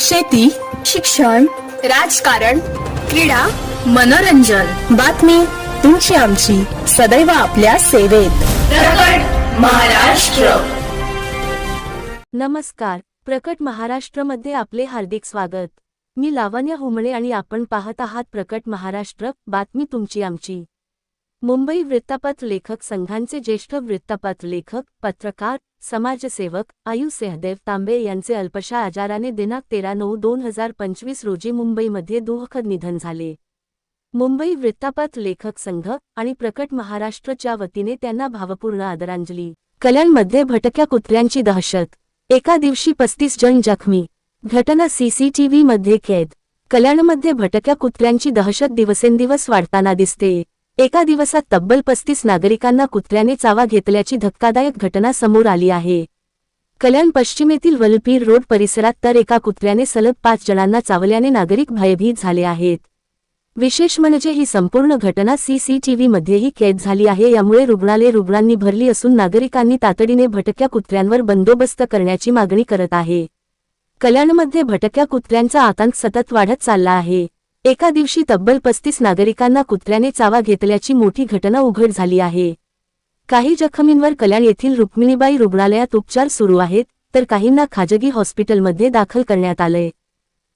शेती शिक्षण राजकारण क्रीडा मनोरंजन. बातमी तुमची आमची. सदैव आपल्या सेवेत. महाराष्ट्र. नमस्कार. प्रकट महाराष्ट्रमध्ये आपले हार्दिक स्वागत. मी लावण्य हुमणे आणि आपण पाहत आहात प्रकट महाराष्ट्र. बातमी तुमची आमची. मुंबई वृत्तपत्र लेखक संघांचे ज्येष्ठ वृत्तपत्र लेखक पत्रकार समाजसेवक आयु सेहदेव तांबे यांचे अल्पशा आजाराने दिनांक तेरा नऊ दोन हजार पंचवीस रोजी मुंबईमध्ये दुःखद निधन झाले. मुंबई वृत्तपत्र लेखक संघ आणि प्रकट महाराष्ट्रच्या वतीने त्यांना भावपूर्ण आदरांजली. कल्याणमध्ये भटक्या कुत्र्यांची दहशत. एका दिवशी पस्तीस जण जखमी. घटना सीसीटीव्हीमध्ये कैद. कल्याणमध्ये भटक्या कुत्र्यांची दहशत दिवसेंदिवस वाढताना दिसते. एका दिवसात तब्बल पस्तीस नागरिकांना कुत्र्याने चावा घेतल्याची धक्कादायक घटना समोर आली आहे. कल्याण पश्चिमेतील वलपीर रोड परिसरात तर एका कुत्र्याने सलग पाच जणांना चावल्याने नागरिक भयभीत झाले आहेत. विशेष म्हणजे ही संपूर्ण घटना सीसीटीव्हीमध्येही कैद झाली आहे. यामुळे रुग्णालय रुग्णांनी भरली असून नागरिकांनी तातडीने भटक्या कुत्र्यांवर बंदोबस्त करण्याची मागणी करत आहे. कल्याणमध्ये भटक्या कुत्र्यांचा आतंक सतत वाढत चालला आहे. एका दिवशी तब्बल पस्तीस नागरिकांना कुत्र्याने चावा घेतल्याची मोठी घटना उघड झाली आहे. काही जखमींवर कल्याण येथील रुक्मिणीबाई रुग्णालयात उपचार सुरू आहेत तर काहींना खाजगी हॉस्पिटलमध्ये दाखल करण्यात आलंय.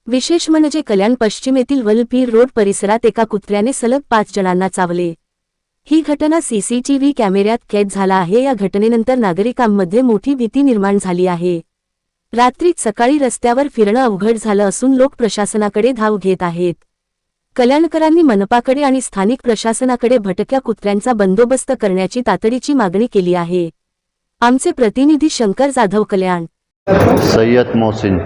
विशेष म्हणजे कल्याण पश्चिमेतील वलपीर रोड परिसरात एका कुत्र्याने सलग पाच जणांना चावले. ही घटना सीसीटीव्ही कॅमेऱ्यात कैद झाला आहे. या घटनेनंतर नागरिकांमध्ये मोठी भीती निर्माण झाली आहे. रात्रीत सकाळी रस्त्यावर फिरणं अवघड झालं असून लोक प्रशासनाकडे धाव घेत आहेत. कल्याणकरांनी मनपाकडे आणि स्थानिक प्रशासनाकडे भटक्या कुत्र्यांचा बंदोबस्त करण्याची तातडीची मागणी केली आहे. आमचे प्रतिनिधी शंकर जाधव कल्याण. सैयद मोहसिन.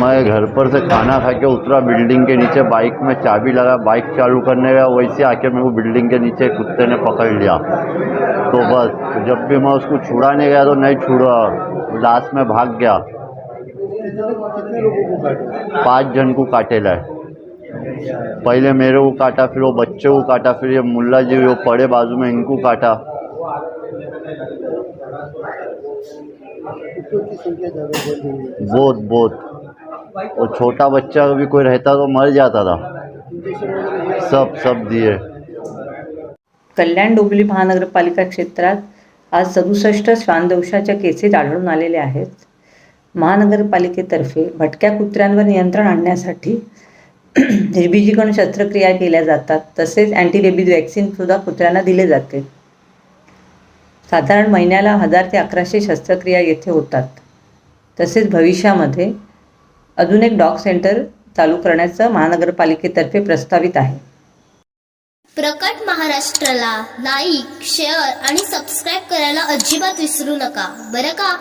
मैं घर पर से खाना खा के उतरा बिल्डिंग के नीचे बाइक में चाबी लगा बाइक चालू करने गया वैसे आके मेरे को बिल्डिंग के नीचे कुत्ते ने पकड़ लिया। तो बस जब भी मैं उसको छुड़ाने गया तो नहीं छुड़ा लास्ट में भाग गया। पाँच जन को काटेला है। पहले मेरे को काटा फिर वो बच्चे को काटा फिर ये मुल्ला जी वो पड़े बाजू में इनको काटा। बहुत बहुत। और छोटा बच्चा भी कोई रहता तो मर जाता था। सब सब दिए। कल्याण डोंबिवली महानगरपालिका क्षेत्रात आज सदुसष्ट श्वानदोषाच्या केसेस आढळून आलेल्या आहेत. महानगरपालिकेतर्फे भटक्या कुत्र्यांवर नियंत्रण आणण्यासाठी निर्बीजीकडून शस्त्रक्रिया केल्या जातात. तसेच अँटीरेबीज वॅक्सिनसुद्धा कुत्र्यांना दिले जाते. साधारण महिन्याला हजार ते अकराशे शस्त्रक्रिया येथे होतात. तसेच भविष्यामध्ये अजून एक डॉग सेंटर चालू करण्याचं महानगरपालिकेतर्फे प्रस्तावित आहे. प्रकट महाराष्ट्राला लाईक शेअर आणि सबस्क्राईब करायला अजिबात विसरू नका. बरं का?